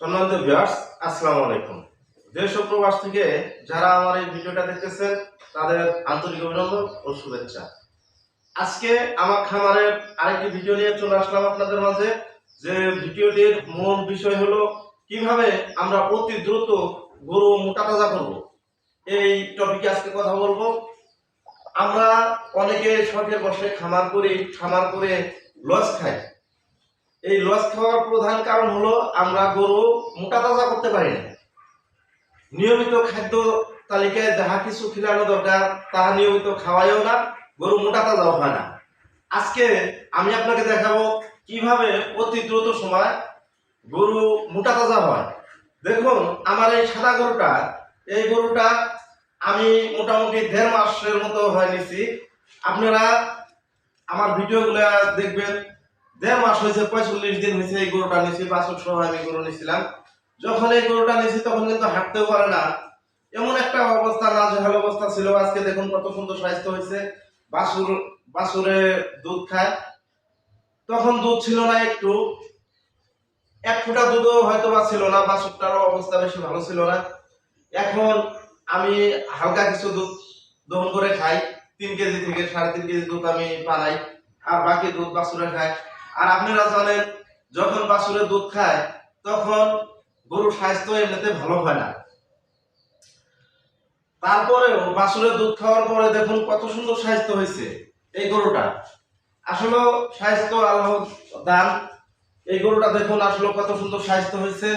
সম্মানিত ভিউয়ার্স আসসালামু আলাইকুম। দেশ ও প্রবাস থেকে যারা আমার এই ভিডিওটা দেখতেছেন, তাদের আন্তরিক অভিনন্দন ও শুভেচ্ছা। আজকে আমার খামারের আরেকটি ভিডিও নিয়ে চলে আসলাম আপনাদের মাঝে, যে ভিডিওটির মূল বিষয় হলো, কীভাবে আমরা অতি দ্রুত গরু মোটা তাজা করব। এই টপিকে আজকে কথা বলব। আমরা অনেকে শখের বসে খামার করি, খামার করে লস খাই। এই লস খাওয়ার প্রধান কারণ হলো আমরা গরু মোটা তাজা করতে পারি না। নিয়মিত খাদ্য তালিকায় যাহা কিছু খিলানো দরকার, তাহা নিয়মিত খাওয়াইও না, গরু মোটা তাজাও হয় না। আজকে আমি আপনাকে দেখাবো কীভাবে অতি দ্রুত সময় গরু মোটা তাজা হয়। দেখুন, আমার এই সাদা গরুটা, এই গরুটা আমি মোটামুটি দেড় মাসের মতো হয় নিছি। আপনারা আমার ভিডিওগুলো দেখবেন দেড় মাস হয়েছে, পঁয়তাল্লিশ দিন হয়েছে এই গরুটা নিছি বাছর সহ আমি গরু নিছিলাম। যখন এই গরুটা নিছি, তখন কিন্তু হাঁটতেও পারে না। এমন একটা অবস্থা অবস্থা ছিল। আজকে দেখুন কত সুন্দর স্বাস্থ্য হয়েছে। বাছুর বাছুরে দুধ খায়। তখন দুধ ছিল না একটু। এক ফোঁটা দুধও হয়তো বা ছিল না বাছুরটারও অবস্থা বেশি ভালো ছিল না। এখন আমি হালকা কিছু দুধ দহন করে খাই। তিন কেজি থেকে সাড়ে তিন কেজি দুধ আমি বানাই। আর বাকি দুধ বাছুরে খায়। আর আপনারা জানেন, যখন বাছুরে দুধ খায়, তখন গরুর স্বাস্থ্য এমনিতে ভালো হয় না। তারপরেও বাছুরে দুধ খাওয়ার পরে দেখুন কত সুন্দর স্বাস্থ্য হয়েছে এই গরুটা। আসলে স্বাস্থ্য আল্লাহ দান, এই গরুটা দেখুন আসলে কত সুন্দর স্বাস্থ্য হয়েছে।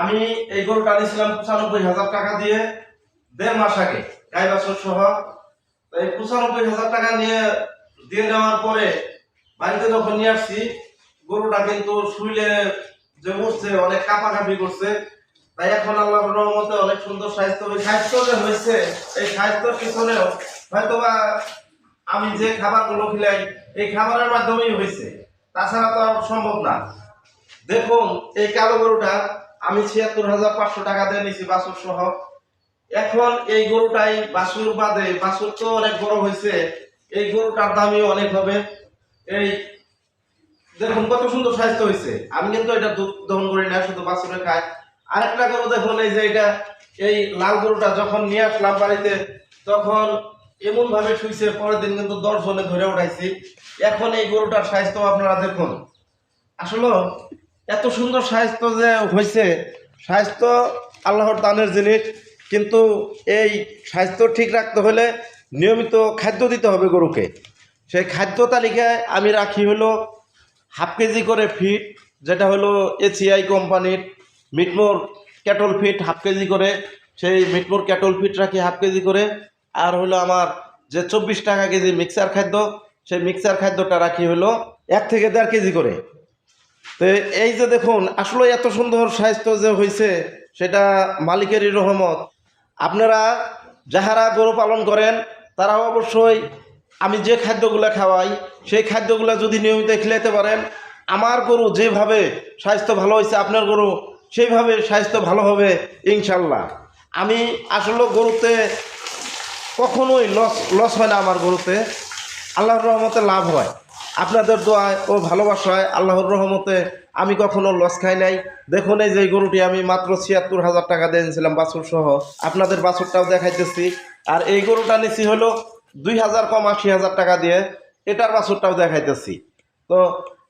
আমি এই গরুটা নিয়েছিলাম পঁচানব্বই হাজার টাকা দিয়ে দেড় মাস আগে, গাই বাছুর সহ। এই পঁচানব্বই হাজার টাকা নিয়ে দিয়ে নেওয়ার পরে বাড়িতে যখন নিয়ে আসছি, গরুটা কিন্তু শুইলে যে উঠছে অনেক কাঁপাকাঁপি করছে। তাই এখন আল্লাহর রহমতে অনেক সুন্দর স্বাস্থ্য স্বাস্থ্য যে হয়েছে, এই স্বাস্থ্যের পিছনেও হয়তোবা আমি যে খাবারগুলো খিলাই, এই খাবারের মাধ্যমেই হয়েছে। তাছাড়া তো আর সম্ভব না। দেখুন, এই কালো গরুটা আমি ছিয়াত্তর হাজার পাঁচশো টাকা দিয়ে নিছি বাসুর সহ। এখন এই গরুটাই বাছুর বাদে, বাছুর তো অনেক বড় হয়েছে। এই গরুটার দামই অনেক হবে। এই, দেখুন, কত সুন্দর স্বাস্থ্য হয়েছে আমি কিন্তু এটা দুধ দহন করি না, শুধু বাছুরে খাই। আরেকটা গরু দেখুন, এই যে এটা, এই লাল গরুটা যখন নিয়ে আসলাম বাড়িতে, তখন এমন ভাবে শুইছে, পরের দিন কিন্তু দশ জনে ধরে উঠাইছি। এখন এই গরুটার স্বাস্থ্য আপনারা দেখুন। আসলে এত সুন্দর স্বাস্থ্য যে হয়েছে স্বাস্থ্য আল্লাহর দানের জিনিস, কিন্তু এই স্বাস্থ্য ঠিক রাখতে হলে নিয়মিত খাদ্য দিতে হবে গরুকে। সেই খাদ্য তালিকায় আমি রাখি হলো হাফ কেজি করে ফিট, যেটা হলো এসিআই কোম্পানির Meatmore cattle feed half KG করে, সেই মিটমোর ক্যাটল ফিট রাখি হাফ কেজি করে। আর হলো আমার যে চব্বিশ টাকা কেজি মিক্সার খাদ্য, সেই মিক্সার খাদ্যটা রাখি হলো এক থেকে দেড় কেজি করে। তো এই যে দেখুন, আসলে এত সুন্দর স্বাস্থ্য যে হয়েছে সেটা মালিকেরই রহমত। আপনারা যাহারা গরু পালন করেন, তারাও অবশ্যই আমি যে খাদ্যগুলো খাওয়াই, সেই খাদ্যগুলো যদি নিয়মিত খেলাতে পারেন, আমার গরু যেভাবে স্বাস্থ্য ভালো হয়েছে আপনার গরু সেইভাবে স্বাস্থ্য ভালো হবে, ইনশাল্লাহ। আমি আসলে গরুতে কখনোই লস লস হয় না আমার গরুতে। আল্লাহর রহমতে লাভ হয়। আপনাদের দোয়ায় ও ভালোবাসায় আল্লাহর রহমতে আমি কখনো লস খাই নাই। দেখুন এই যে গরুটি আমি মাত্র ছিয়াত্তর হাজার টাকা দিয়েছিলাম বাছুর সহ আপনাদের বাছুরটাও দেখাইতেছি। আর এই গরুটা নিছি হলো দুই হাজার কম আশি হাজার টাকা দিয়ে এটার বাছুরটাও দেখাইতেছি। তো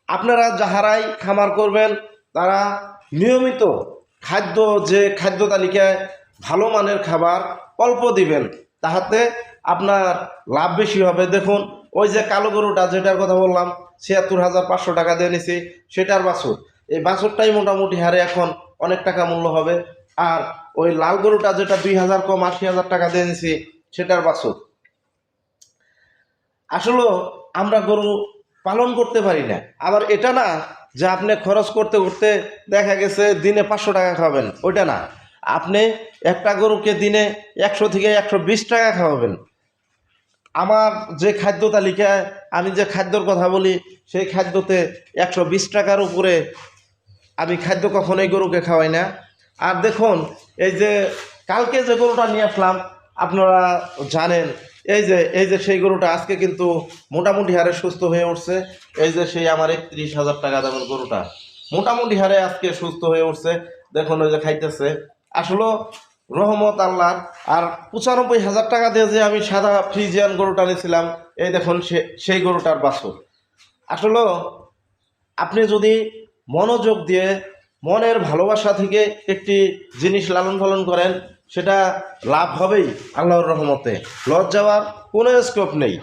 আপনারা যাহারাই খামার করবেন, তারা নিয়মিত খাদ্য, যে খাদ্য তালিকায় ভালো মানের খাবার অল্প দিবেন, তাহাতে আপনার লাভ বেশি হবে। দেখুন, ওই যে কালো গরুটা যেটার কথা বললাম, ছিয়াত্তর হাজার পাঁচশো টাকা দিয়ে নিছি, সেটার বাছুর। এই বাছুরটাই মোটামুটি হারে এখন অনেক টাকা মূল্য হবে। আর ওই লাল গরুটা যেটা দুই হাজার কম আশি হাজার টাকা দিয়ে নিছি, সেটার বাছুর। আসলে আমরা গরু পালন করতে পারি না। আবার এটা না যে আপনি খরচ করতে করতে দেখা গেছে দিনে পাঁচশো টাকা খাওয়াবেন, ওইটা না। আপনি একটা গরুকে দিনে একশো থেকে একশো বিশ টাকা খাওয়াবেন। আমার যে খাদ্য তালিকায় আমি যে খাদ্যর কথা বলি, সেই খাদ্যতে একশো বিশ টাকার উপরে আমি খাদ্য কখনোই গরুকে খাওয়াই না। আর দেখুন, এই যে কালকে যে গরুটা নিয়ে আসলাম, আপনারা জানেন এই যে এই যে সেই গরুটা আজকে কিন্তু মোটামুটি হারে সুস্থ হয়ে উঠছে। এই যে সেই আমার একত্রিশ হাজার টাকা দামের গরুটা। মোটামুটি হারে আজকে সুস্থ হয়ে উঠছে। দেখুন ওই যে খাইতেছে। আসলে রহমত আল্লাহর। আর পঁচানব্বই হাজার টাকা দিয়ে যে আমি সাদা ফ্রিজিয়ান গরুটা নিয়েছিলাম, এই দেখুন সে, সেই গরুটার বাছুর। আসলে আপনি যদি মনোযোগ দিয়ে মনের ভালোবাসা থেকে একটি জিনিস লালন পালন করেন সেটা লাভ হবেই আল্লাহর রহমতে। লস যাওয়ার কোনো স্কোপ নেই।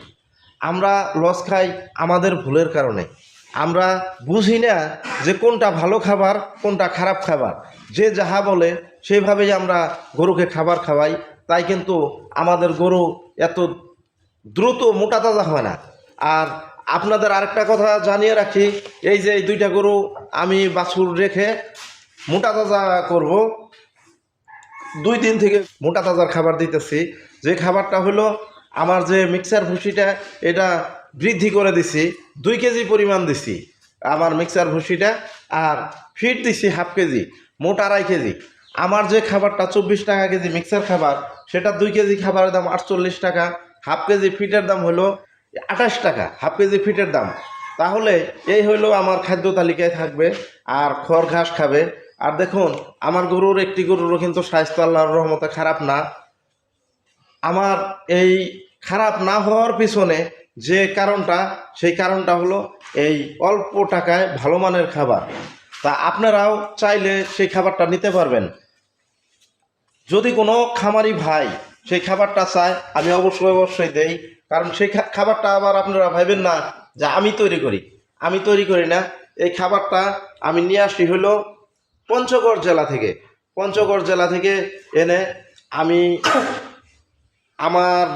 আমরা লস খাই আমাদের ভুলের কারণে। আমরা বুঝি না যে কোনটা ভালো খাবার, কোনটা খারাপ খাবার। যে যাহা বলে সেভাবেই আমরা গরুকে খাবার খাওয়াই। তাই কিন্তু আমাদের গরু এত দ্রুত মোটা তাজা হয় না। আর আপনাদের আরেকটা কথা জানিয়ে রাখি, এই যে এই দুইটা গরু আমি বাছুর রেখে মোটা তাজা করব দুই দিন থেকে মোটা তাজার খাবার দিতেছি। যে খাবারটা হলো আমার যে মিক্সার ভুসিটা, এটা বৃদ্ধি করে দিছি, দুই কেজি পরিমাণ দিছি আমার মিক্সার ভুসিটা, আর ফিট দিছি হাফ কেজি, মোট আড়াই কেজি। আমার যে খাবারটা চব্বিশ টাকা কেজি মিক্সার খাবার, সেটা দুই কেজি খাবারের দাম আটচল্লিশ টাকা হাফ কেজি ফিটের দাম হলো আঠাশ টাকা হাফ কেজি ফিটের দাম। তাহলে এই হলো আমার খাদ্য তালিকায় থাকবে, আর খড় ঘাস খাবে। আর দেখুন, আমার গরুর একটি গরুরও কিন্তু স্বাস্থ্য আল্লাহর রহমতে খারাপ না। আমার এই খারাপ না হওয়ার পিছনে যে কারণটা, সেই কারণটা হলো এই অল্প টাকায় ভালো মানের খাবার। তা আপনারাও চাইলে সেই খাবারটা নিতে পারবেন। যদি কোনো খামারি ভাই সেই খাবারটা চায়, আমি অবশ্যই অবশ্যই দেই। কারণ সেই খাবারটা আবার আপনারা ভাবেন না যে আমি তৈরি করি। আমি তৈরি করি না। এই খাবারটা আমি নিয়ে আসি হলো পঞ্চগড় জেলা থেকে, পঞ্চগড় জেলা থেকে এনে আমি আমার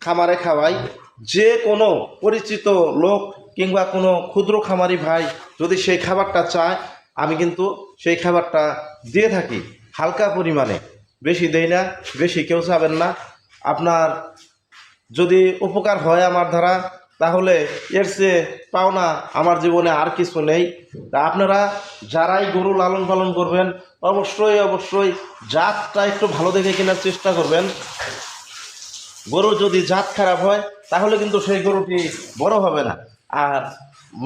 খামারে খাওয়াই। যে কোনো পরিচিত লোক কিংবা কোনো ক্ষুদ্র খামারি ভাই যদি সেই খাবারটা চায়, আমি কিন্তু সেই খাবারটা দিয়ে থাকি। হালকা পরিমাণে। বেশি দেই না, বেশি কেউ চাবেন না। আপনার যদি উপকার হয় আমার দ্বারা তাহলে এর চেয়ে পাওনা আমার জীবনে আর কিছু নেই। তা আপনারা যারাই গরু লালন পালন করবেন, অবশ্যই অবশ্যই জাতটা একটু ভালো দেখে কেনার চেষ্টা করবেন। গরু যদি জাত খারাপ হয়, তাহলে কিন্তু সেই গরুটি বড় হবে না আর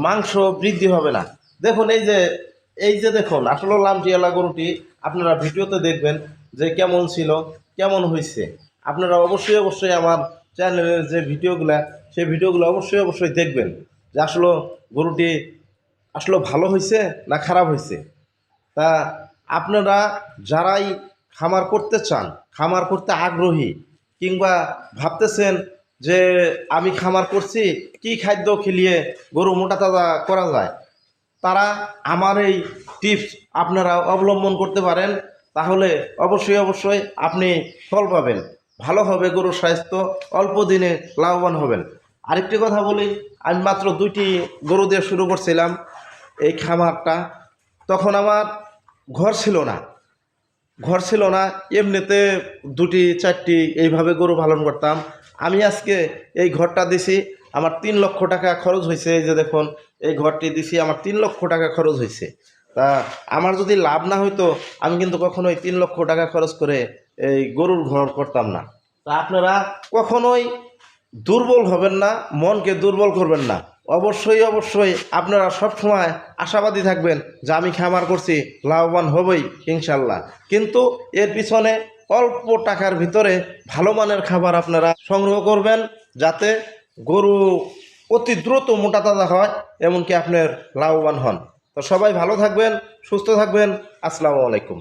মাংস বৃদ্ধি হবে না। দেখুন, এই যে এই যে দেখুন, আসলে লামটিয়ালা গরুটি আপনারা ভিডিওতে দেখবেন যে কেমন ছিল, কেমন হয়েছে আপনারা অবশ্যই অবশ্যই আমার চ্যানেলের যে ভিডিওগুলো, সেই ভিডিওগুলো অবশ্যই অবশ্যই দেখবেন যে আসলে গরুটি আসলে ভালো হয়েছে না খারাপ হয়েছে তা আপনারা যারাই খামার করতে চান, খামার করতে আগ্রহী কিংবা ভাবতেছেন যে আমি খামার করছি, কি খাদ্য খেলিয়ে গরু মোটা তাজা করা যায়, তারা আমার এই টিপস আপনারা অবলম্বন করতে পারেন, তাহলে অবশ্যই অবশ্যই আপনি ফল পাবেন। ভালো হবে গরুর স্বাস্থ্য, অল্প দিনে লাভবান হবেন। আরেকটি কথা বলি, আমি মাত্র দুইটি গরু দিয়ে শুরু করছিলাম এই খামারটা। তখন আমার ঘর ছিল না। ঘর ছিল না, এমনিতে দুটি, চারটি এইভাবে গরু পালন করতাম। আমি আজকে এই ঘরটা দিছি, আমার তিন লক্ষ টাকা খরচ হয়েছে। যে দেখুন, এই ঘরটি দিছি, আমার তিন লক্ষ টাকা খরচ হয়েছে। তা আমার যদি লাভ না হইতো, আমি কিন্তু কখনোই তিন লক্ষ টাকা খরচ করে এই গরুর ঘর করতাম না। তা আপনারা কখনোই দুর্বল হবেন না, মনকে দুর্বল করবেন না। অবশ্যই অবশ্যই আপনারা সবসময় আশাবাদী থাকবেন যে আমি খামার করছি, লাভবান হবই ইনশাল্লাহ কিন্তু এর পিছনে অল্প টাকার ভিতরে ভালো মানের খাবার আপনারা সংগ্রহ করবেন যাতে গরু অতি দ্রুত মোটা তাজা হয়, এমনকি আপনার লাভবান হন। তো সবাই ভালো থাকবেন, সুস্থ থাকবেন। আসসালামু আলাইকুম।